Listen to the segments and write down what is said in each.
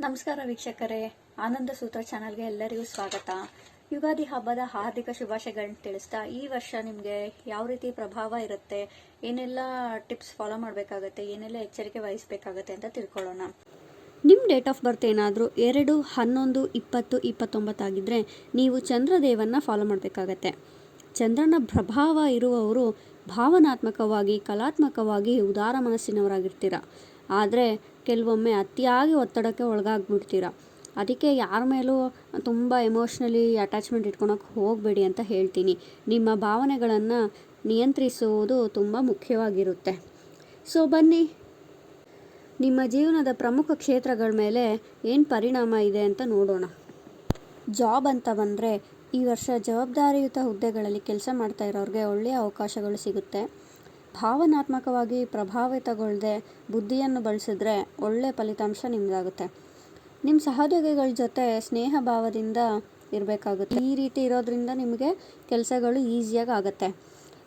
ನಮಸ್ಕಾರ ವೀಕ್ಷಕರೇ. ಆನಂದ ಸೂತ್ರ ಚಾನಲ್ಗೆ ಎಲ್ಲರಿಗೂ ಸ್ವಾಗತ. ಯುಗಾದಿ ಹಬ್ಬದ ಹಾರ್ದಿಕ ಶುಭಾಶಯಗಳನ್ನ ತಿಳಿಸ್ತಾ ಈ ವರ್ಷ ನಿಮಗೆ ಯಾವ ರೀತಿ ಪ್ರಭಾವ ಇರುತ್ತೆ? ಏನೆಲ್ಲ ಟಿಪ್ಸ್ ಫಾಲೋ ಮಾಡಬೇಕಾಗತ್ತೆ? ಏನೆಲ್ಲ ಎಚ್ಚರಿಕೆ ವಹಿಸಬೇಕಾಗತ್ತೆ ಅಂತ ತಿಳ್ಕೊಳ್ಳೋಣ. ನಿಮ್ಮ ಡೇಟ್ ಆಫ್ ಬರ್ತ್ ಏನಾದರೂ ಎರಡು, ಹನ್ನೊಂದು, ಇಪ್ಪತ್ತು ಇಪ್ಪತ್ತೊಂಬತ್ತಾಗಿದ್ದರೆ ನೀವು ಚಂದ್ರದೇವನ್ನ ಫಾಲೋ ಮಾಡಬೇಕಾಗತ್ತೆ. ಚಂದ್ರನ ಪ್ರಭಾವ ಇರುವವರು ಭಾವನಾತ್ಮಕವಾಗಿ, ಕಲಾತ್ಮಕವಾಗಿ ಉದಾರ ಮನಸ್ಸಿನವರಾಗಿರ್ತೀರ. ಆದರೆ ಕೆಲವೊಮ್ಮೆ ಅತಿಯಾಗಿ ಒತ್ತಡಕ್ಕೆ ಒಳಗಾಗ್ಬಿಡ್ತೀರ. ಅದಕ್ಕೆ ಯಾರ ಮೇಲೂ ತುಂಬ ಎಮೋಷ್ನಲಿ ಅಟ್ಯಾಚ್ಮೆಂಟ್ ಇಟ್ಕೊಳಕ್ಕೆ ಹೋಗಬೇಡಿ ಅಂತ ಹೇಳ್ತೀನಿ. ನಿಮ್ಮ ಭಾವನೆಗಳನ್ನು ನಿಯಂತ್ರಿಸುವುದು ತುಂಬ ಮುಖ್ಯವಾಗಿರುತ್ತೆ. ಸೊ ಬನ್ನಿ. ನಿಮ್ಮ ಜೀವನದ ಪ್ರಮುಖ ಕ್ಷೇತ್ರಗಳ ಮೇಲೆ ಏನು ಪರಿಣಾಮ ಇದೆ ಅಂತ ನೋಡೋಣ. ಜಾಬ್ ಅಂತ ಬಂದರೆ ಈ ವರ್ಷ ಜವಾಬ್ದಾರಿಯುತ ಹುದ್ದೆಗಳಲ್ಲಿ ಕೆಲಸ ಮಾಡ್ತಾ ಇರೋರಿಗೆ ಒಳ್ಳೆಯ ಅವಕಾಶಗಳು ಸಿಗುತ್ತೆ. ಭಾವನಾತ್ಮಕವಾಗಿ ಪ್ರಭಾವಿತಗೊಳ್ಳದೆ ಬುದ್ಧಿಯನ್ನು ಬಳಸಿದ್ರೆ ಒಳ್ಳೆಯ ಫಲಿತಾಂಶ ನಿಮ್ಮದಾಗುತ್ತೆ ನಿಮ್ಮ ಸಹೋದ್ಯೋಗಿಗಳ ಜೊತೆ ಸ್ನೇಹ ಭಾವದಿಂದ ಇರಬೇಕಾಗುತ್ತೆ. ಈ ರೀತಿ ಇರೋದ್ರಿಂದ ನಿಮಗೆ ಕೆಲಸಗಳು ಈಸಿಯಾಗಿ ಆಗುತ್ತೆ.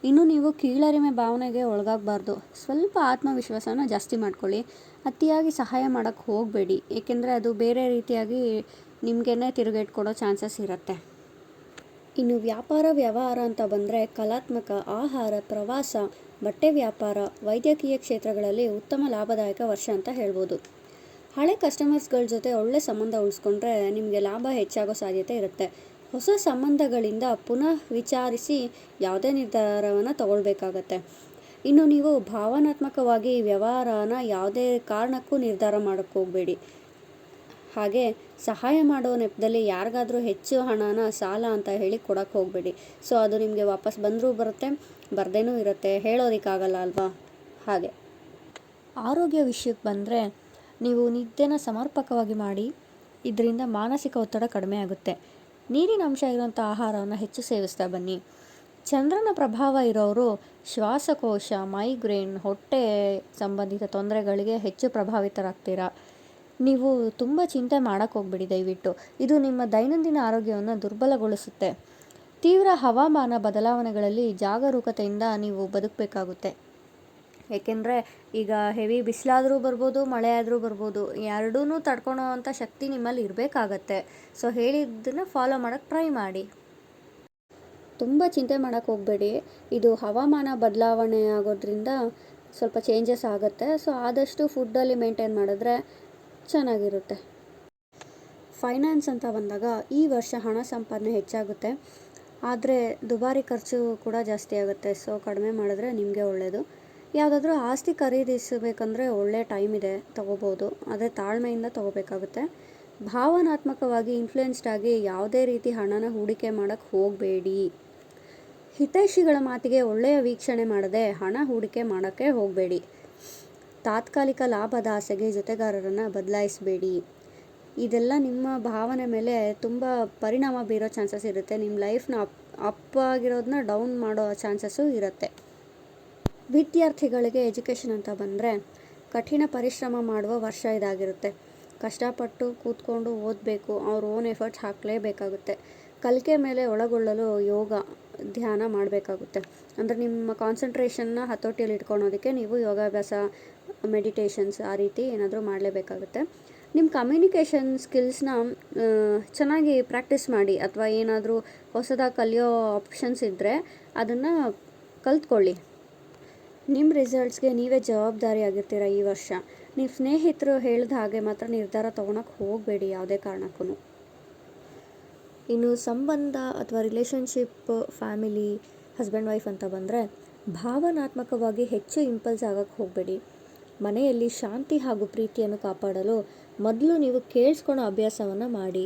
ಇನ್ನು ನೀವು ಕೀಳರಿಮೆ ಭಾವನೆಗೆ ಒಳಗಾಗಬಾರ್ದು. ಸ್ವಲ್ಪ ಆತ್ಮವಿಶ್ವಾಸನ ಜಾಸ್ತಿ ಮಾಡ್ಕೊಳ್ಳಿ. ಅತಿಯಾಗಿ ಸಹಾಯ ಮಾಡೋಕ್ಕೆ ಹೋಗಬೇಡಿ. ಏಕೆಂದರೆ ಅದು ಬೇರೆ ರೀತಿಯಾಗಿ ನಿಮಗೇನೆ ತಿರುಗೇಟ್ ಚಾನ್ಸಸ್ ಇರುತ್ತೆ. ಇನ್ನು ವ್ಯಾಪಾರ, ವ್ಯವಹಾರ ಅಂತ ಬಂದರೆ ಕಲಾತ್ಮಕ, ಆಹಾರ, ಪ್ರವಾಸ ಬಟ್ಟೆ ವ್ಯಾಪಾರ, ವೈದ್ಯಕೀಯ ಕ್ಷೇತ್ರಗಳಲ್ಲಿ ಉತ್ತಮ ಲಾಭದಾಯಕ ವರ್ಷ ಅಂತ ಹೇಳ್ಬೋದು. ಹಳೆ ಕಸ್ಟಮರ್ಸ್ಗಳ ಜೊತೆ ಒಳ್ಳೆ ಸಂಬಂಧ ಉಳಿಸ್ಕೊಂಡ್ರೆ ನಿಮಗೆ ಲಾಭ ಹೆಚ್ಚಾಗೋ ಸಾಧ್ಯತೆ ಇರುತ್ತೆ. ಹೊಸ ಸಂಬಂಧಗಳಿಂದ ಪುನಃ ವಿಚಾರಿಸಿ ಯಾವುದೇ ನಿರ್ಧಾರವನ್ನು ತಗೊಳ್ಬೇಕಾಗತ್ತೆ. ಇನ್ನು ನೀವು ಭಾವನಾತ್ಮಕವಾಗಿ ವ್ಯವಹಾರನ ಯಾವುದೇ ಕಾರಣಕ್ಕೂ ನಿರ್ಧಾರ ಮಾಡೋಕ್ಕೆ ಹೋಗಬೇಡಿ. ಹಾಗೆ ಸಹಾಯ ಮಾಡೋ ನೆಪದಲ್ಲಿ ಯಾರಿಗಾದರೂ ಹೆಚ್ಚು ಹಣನ ಸಾಲ ಅಂತ ಹೇಳಿ ಕೊಡೋಕ್ಕೆ ಹೋಗಬೇಡಿ. ಸೊ, ಅದು ನಿಮಗೆ ವಾಪಸ್ ಬಂದರೂ ಬರುತ್ತೆ, ಬರ್ದೇನೂ ಇರುತ್ತೆ. ಹೇಳೋದಕ್ಕಾಗಲ್ಲ ಅಲ್ವಾ? ಹಾಗೆ. ಆರೋಗ್ಯ ವಿಷಯಕ್ಕೆ ಬಂದರೆ ನೀವು ನಿದ್ದೆನ ಸಮರ್ಪಕವಾಗಿ ಮಾಡಿ, ಇದರಿಂದ ಮಾನಸಿಕ ಒತ್ತಡ ಕಡಿಮೆ ಆಗುತ್ತೆ. ನೀರಿನ ಅಂಶ ಇರುವಂಥ ಆಹಾರವನ್ನು ಹೆಚ್ಚು ಸೇವಿಸ್ತಾ ಬನ್ನಿ. ಚಂದ್ರನ ಪ್ರಭಾವ ಇರೋರು ಶ್ವಾಸಕೋಶ, ಮೈಗ್ರೇನ್, ಹೊಟ್ಟೆ ಸಂಬಂಧಿತ ತೊಂದರೆಗಳಿಗೆ ಹೆಚ್ಚು ಪ್ರಭಾವಿತರಾಗ್ತೀರಾ? ನೀವು ತುಂಬ ಚಿಂತೆ ಮಾಡೋಕ್ಕೆ ಹೋಗ್ಬಿಡಿ ದಯವಿಟ್ಟು. ಇದು ನಿಮ್ಮ ದೈನಂದಿನ ಆರೋಗ್ಯವನ್ನು ದುರ್ಬಲಗೊಳಿಸುತ್ತೆ. ತೀವ್ರ ಹವಾಮಾನ ಬದಲಾವಣೆಗಳಲ್ಲಿ ಜಾಗರೂಕತೆಯಿಂದ ನೀವು ಬದುಕಬೇಕಾಗುತ್ತೆ. ಏಕೆಂದರೆ ಈಗ ಹೆವಿ ಬಿಸಿಲಾದರೂ ಬರ್ಬೋದು ಮಳೆ ಆದರೂ ಬರ್ಬೋದು ಎರಡೂ ತಡ್ಕೊಳೋ ಅಂಥ ಶಕ್ತಿ ನಿಮ್ಮಲ್ಲಿ ಇರಬೇಕಾಗತ್ತೆ. ಸೊ ಹೇಳಿದ್ದನ್ನು ಫಾಲೋ ಮಾಡೋಕ್ಕೆ ಟ್ರೈ ಮಾಡಿ. ತುಂಬ ಚಿಂತೆ ಮಾಡೋಕ್ಕೆ ಹೋಗಬೇಡಿ. ಇದು ಹವಾಮಾನ ಬದಲಾವಣೆ ಆಗೋದ್ರಿಂದ ಸ್ವಲ್ಪ ಚೇಂಜಸ್ ಆಗುತ್ತೆ. ಸೊ ಆದಷ್ಟು ಫುಡ್ಡಲ್ಲಿ ಮೇಂಟೈನ್ ಮಾಡಿದ್ರೆ ಚೆನ್ನಾಗಿರುತ್ತೆ. ಫೈನಾನ್ಸ್ ಅಂತ ಬಂದಾಗ ಈ ವರ್ಷ ಹಣ ಸಂಪಾದನೆ ಹೆಚ್ಚಾಗುತ್ತೆ. ಆದರೆ ದುಬಾರಿ ಖರ್ಚು ಕೂಡ ಜಾಸ್ತಿ ಆಗುತ್ತೆ. ಸೊ ಕಡಿಮೆ ಮಾಡಿದ್ರೆ ನಿಮಗೆ ಒಳ್ಳೆಯದು ಯಾವುದಾದ್ರೂ ಆಸ್ತಿ ಖರೀದಿಸಬೇಕಂದ್ರೆ ಒಳ್ಳೆಯ ಟೈಮ್ ಇದೆ, ತಗೋಬೋದು. ಅದೇ ತಾಳ್ಮೆಯಿಂದ ತಗೋಬೇಕಾಗುತ್ತೆ. ಭಾವನಾತ್ಮಕವಾಗಿ ಇನ್ಫ್ಲುಯೆನ್ಸ್ಡ್ ಆಗಿ ಯಾವುದೇ ರೀತಿ ಹಣನ ಹೂಡಿಕೆ ಮಾಡೋಕ್ಕೆ ಹೋಗಬೇಡಿ. ಹಿತೈಷಿಗಳ ಮಾತಿಗೆ ಒಳ್ಳೆಯ ವೀಕ್ಷಣೆ ಮಾಡದೆ ಹಣ ಹೂಡಿಕೆ ಮಾಡೋಕ್ಕೆ ಹೋಗಬೇಡಿ. ತಾತ್ಕಾಲಿಕ ಲಾಭದ ಆಸೆಗೆ ಜೊತೆಗಾರರನ್ನು ಬದಲಾಯಿಸಬೇಡಿ. ಇದೆಲ್ಲ ನಿಮ್ಮ ಭಾವನೆ ಮೇಲೆ ತುಂಬ ಪರಿಣಾಮ ಬೀರೋ ಚಾನ್ಸಸ್ ಇರುತ್ತೆ. ನಿಮ್ಮ ಲೈಫ್ನ ಅಪ್ ಅಪ್ ಆಗಿರೋದನ್ನ ಡೌನ್ ಮಾಡೋ ಚಾನ್ಸಸ್ಸು ಇರುತ್ತೆ. ವಿದ್ಯಾರ್ಥಿಗಳಿಗೆ ಎಜುಕೇಷನ್ ಅಂತ ಬಂದರೆ ಕಠಿಣ ಪರಿಶ್ರಮ ಮಾಡುವ ವರ್ಷ ಇದಾಗಿರುತ್ತೆ. ಕಷ್ಟಪಟ್ಟು ಕೂತ್ಕೊಂಡು ಓದಬೇಕು, ಅವ್ರ ಓನ್ ಎಫರ್ಟ್ಸ್ ಹಾಕಲೇಬೇಕಾಗುತ್ತೆ. ಕಲಿಕೆ ಮೇಲೆ ಒಳಗೊಳ್ಳಲು ಯೋಗ, ಧ್ಯಾನ ಮಾಡಬೇಕಾಗುತ್ತೆ. ಅಂದರೆ ನಿಮ್ಮ ಕಾನ್ಸಂಟ್ರೇಷನ್ನ ಹತೋಟಿಯಲ್ಲಿ ಇಟ್ಕೊಳೋದಕ್ಕೆ ನೀವು ಯೋಗಾಭ್ಯಾಸ ಮೆಡಿಟೇಷನ್ಸ್ ಆ ರೀತಿ ಏನಾದರೂ ಮಾಡಲೇಬೇಕಾಗುತ್ತೆ. ನಿಮ್ಮ ಕಮ್ಯುನಿಕೇಷನ್ ಸ್ಕಿಲ್ಸ್ನ ಚೆನ್ನಾಗಿ ಪ್ರಾಕ್ಟೀಸ್ ಮಾಡಿ ಅಥವಾ ಏನಾದರೂ ಹೊಸದಾಗಿ ಕಲಿಯೋ ಆಪ್ಷನ್ಸ್ ಇದ್ದರೆ ಅದನ್ನು ಕಲ್ತ್ಕೊಳ್ಳಿ. ನಿಮ್ಮ ರಿಸಲ್ಟ್ಸ್ಗೆ ನೀವೇ ಜವಾಬ್ದಾರಿ ಆಗಿರ್ತೀರ ಈ ವರ್ಷ? ನೀವು ಸ್ನೇಹಿತರು ಹೇಳಿದ ಹಾಗೆ ಮಾತ್ರ ನಿರ್ಧಾರ ತೊಗೊಳಕ್ಕೆ ಹೋಗಬೇಡಿ ಯಾವುದೇ ಕಾರಣಕ್ಕೂ ಇನ್ನು ಸಂಬಂಧ ಅಥವಾ ರಿಲೇಷನ್ಶಿಪ್ ಫ್ಯಾಮಿಲಿ ಹಸ್ಬೆಂಡ್ ವೈಫ್ ಅಂತ ಬಂದರೆ ಭಾವನಾತ್ಮಕವಾಗಿ ಹೆಚ್ಚು ಇಂಪಲ್ಸ್ ಆಗೋಕ್ಕೆ ಹೋಗಬೇಡಿ. ಮನೆಯಲ್ಲಿ ಶಾಂತಿ ಹಾಗೂ ಪ್ರೀತಿಯನ್ನು ಕಾಪಾಡಲು ಮೊದಲು ನೀವು ಕೇಳಿಸ್ಕೊಳೋ ಅಭ್ಯಾಸವನ್ನು ಮಾಡಿ.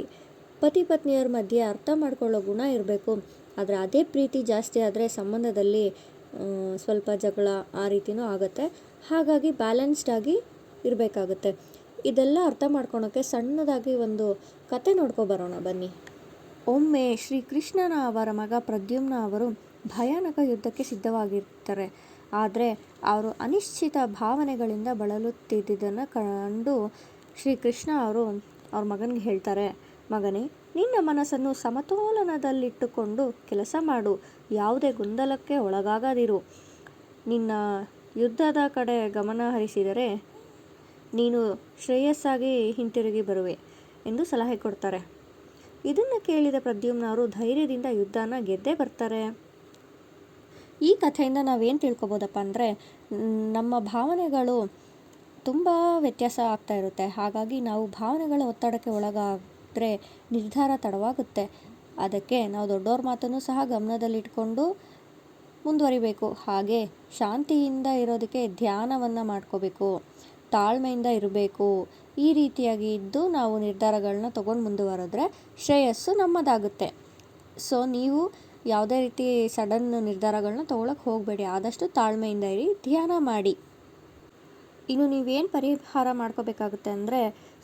ಪತಿ ಪತ್ನಿಯವ್ರ ಮಧ್ಯೆ ಅರ್ಥ ಮಾಡ್ಕೊಳ್ಳೋ ಗುಣ ಇರಬೇಕು. ಆದರೆ ಅದೇ ಪ್ರೀತಿ ಜಾಸ್ತಿ ಆದರೆ ಸಂಬಂಧದಲ್ಲಿ ಸ್ವಲ್ಪ ಜಗಳ ಆ ರೀತಿಯೂ ಆಗುತ್ತೆ. ಹಾಗಾಗಿ ಬ್ಯಾಲೆನ್ಸ್ಡ್ ಆಗಿ ಇರಬೇಕಾಗುತ್ತೆ. ಇದೆಲ್ಲ ಅರ್ಥ ಮಾಡ್ಕೊಳೋಕ್ಕೆ ಸಣ್ಣದಾಗಿ ಒಂದು ಕತೆ ನೋಡ್ಕೊ ಬರೋಣ, ಬನ್ನಿ. ಒಮ್ಮೆ ಶ್ರೀಕೃಷ್ಣನ ಅವರ ಮಗ ಪ್ರದ್ಯುಮ್ನ ಅವರು ಭಯಾನಕ ಯುದ್ಧಕ್ಕೆ ಸಿದ್ಧವಾಗಿರ್ತಾರೆ. ಆದರೆ ಅವರು ಅನಿಶ್ಚಿತ ಭಾವನೆಗಳಿಂದ ಬಳಲುತ್ತಿದ್ದುದನ್ನು ಕಂಡು ಶ್ರೀಕೃಷ್ಣ ಅವರು ಅವ್ರ ಮಗನಿಗೆ ಹೇಳ್ತಾರೆ, ಮಗನೇ, ನಿನ್ನ ಮನಸ್ಸನ್ನು ಸಮತೋಲನದಲ್ಲಿಟ್ಟುಕೊಂಡು ಕೆಲಸ ಮಾಡು, ಯಾವುದೇ ಗೊಂದಲಕ್ಕೆ ಒಳಗಾಗದಿರು. ನಿನ್ನ ಯುದ್ಧದ ಕಡೆ ಗಮನ ಹರಿಸಿದರೆ ನೀನು ಶ್ರೇಯಸ್ಸಾಗಿ ಹಿಂತಿರುಗಿ ಬರುವೆ ಎಂದು ಸಲಹೆ ಕೊಡ್ತಾರೆ. ಇದನ್ನು ಕೇಳಿದ ಪ್ರದ್ಯುಮ್ನ ಅವರು ಧೈರ್ಯದಿಂದ ಯುದ್ಧನ ಗೆದ್ದೇ ಬರ್ತಾರೆ. ಈ ಕಥೆಯಿಂದ ನಾವೇನು ತಿಳ್ಕೊಬೋದಪ್ಪ ಅಂದರೆ, ನಮ್ಮ ಭಾವನೆಗಳು ತುಂಬ ವ್ಯತ್ಯಾಸ ಆಗ್ತಾ ಇರುತ್ತೆ. ಹಾಗಾಗಿ ನಾವು ಭಾವನೆಗಳ ಒತ್ತಡಕ್ಕೆ ಒಳಗಾದರೆ ನಿರ್ಧಾರ ತಡವಾಗುತ್ತೆ. ಅದಕ್ಕೆ ನಾವು ದೊಡ್ಡವ್ರ ಮಾತನ್ನು ಸಹ ಗಮನದಲ್ಲಿಟ್ಕೊಂಡು ಮುಂದುವರಿಬೇಕು. ಹಾಗೆ ಶಾಂತಿಯಿಂದ ಇರೋದಕ್ಕೆ ಧ್ಯಾನವನ್ನು ಮಾಡ್ಕೋಬೇಕು. ತಾಳ್ಮೆಯಿಂದ ಇರಬೇಕು. ಈ ರೀತಿಯಾಗಿ ಇದ್ದು ನಾವು ನಿರ್ಧಾರಗಳನ್ನ ತೊಗೊಂಡು ಮುಂದುವರೆದ್ರೆ ಶ್ರೇಯಸ್ಸು ನಮ್ಮದಾಗುತ್ತೆ. ಸೊ ನೀವು ಯಾವುದೇ ರೀತಿ ಸಡನ್ ನಿರ್ಧಾರಗಳನ್ನ ತೊಗೊಳಕ್ಕೆ ಹೋಗಬೇಡಿ. ಆದಷ್ಟು ತಾಳ್ಮೆಯಿಂದ ಇರಿ, ಧ್ಯಾನ ಮಾಡಿ. ಇನ್ನು ನೀವೇನು ಪರಿಹಾರ ಮಾಡ್ಕೋಬೇಕಾಗುತ್ತೆ ಅಂದರೆ,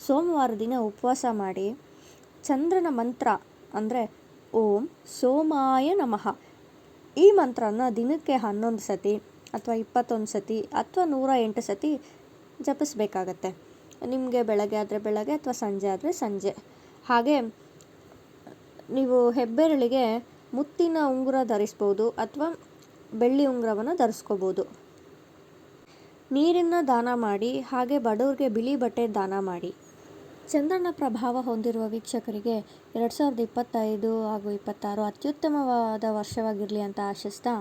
ಸೋಮವಾರ ದಿನ ಉಪವಾಸ ಮಾಡಿ, ಚಂದ್ರನ ಮಂತ್ರ ಅಂದರೆ, ಓಂ ಸೋಮಾಯ ನಮಃ. ಈ ಮಂತ್ರನ ದಿನಕ್ಕೆ ಹನ್ನೊಂದು ಸತಿ ಅಥವಾ ಇಪ್ಪತ್ತೊಂದು ಸತಿ ಅಥವಾ ನೂರ ಎಂಟು ಸತಿ ಜಪಿಸ್ಬೇಕಾಗತ್ತೆ. ನಿಮಗೆ ಬೆಳಗ್ಗೆ ಆದರೆ ಬೆಳಗ್ಗೆ ಅಥವಾ ಸಂಜೆ ಆದರೆ ಸಂಜೆ. ಹಾಗೆ ನೀವು ಹೆಬ್ಬೆರಳಿಗೆ ಮುತ್ತಿನ ಉಂಗುರ ಧರಿಸ್ಬೋದು ಅಥವಾ ಬೆಳ್ಳಿ ಉಂಗುರವನ್ನು ಧರಿಸ್ಕೋಬೋದು. ನೀರನ್ನು ದಾನ ಮಾಡಿ, ಹಾಗೆ ಬಡವರಿಗೆ ಬಿಳಿ ಬಟ್ಟೆ ದಾನ ಮಾಡಿ. ಚಂದ್ರನ ಪ್ರಭಾವ ಹೊಂದಿರುವ ವೀಕ್ಷಕರಿಗೆ ಎರಡು ಸಾವಿರದ ಇಪ್ಪತ್ತೈದು ಹಾಗೂ ಇಪ್ಪತ್ತಾರು ಅತ್ಯುತ್ತಮವಾದ ವರ್ಷವಾಗಿರಲಿ ಅಂತ ಆಶಿಸ್ತಾ,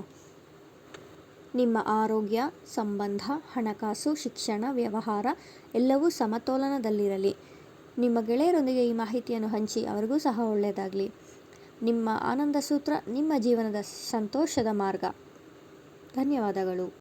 ನಿಮ್ಮ ಆರೋಗ್ಯ, ಸಂಬಂಧ, ಹಣಕಾಸು, ಶಿಕ್ಷಣ, ವ್ಯವಹಾರ ಎಲ್ಲವೂ ಸಮತೋಲನದಲ್ಲಿರಲಿ. ನಿಮ್ಮ ಗೆಳೆಯರೊಂದಿಗೆ ಈ ಮಾಹಿತಿಯನ್ನು ಹಂಚಿ ಅವರಿಗೂ ಸಹ ಒಳ್ಳೆಯದಾಗಲಿ. ನಿಮ್ಮ ಆನಂದ ಸೂತ್ರ ನಿಮ್ಮ ಜೀವನದ ಸಂತೋಷದ ಮಾರ್ಗ. ಧನ್ಯವಾದಗಳು.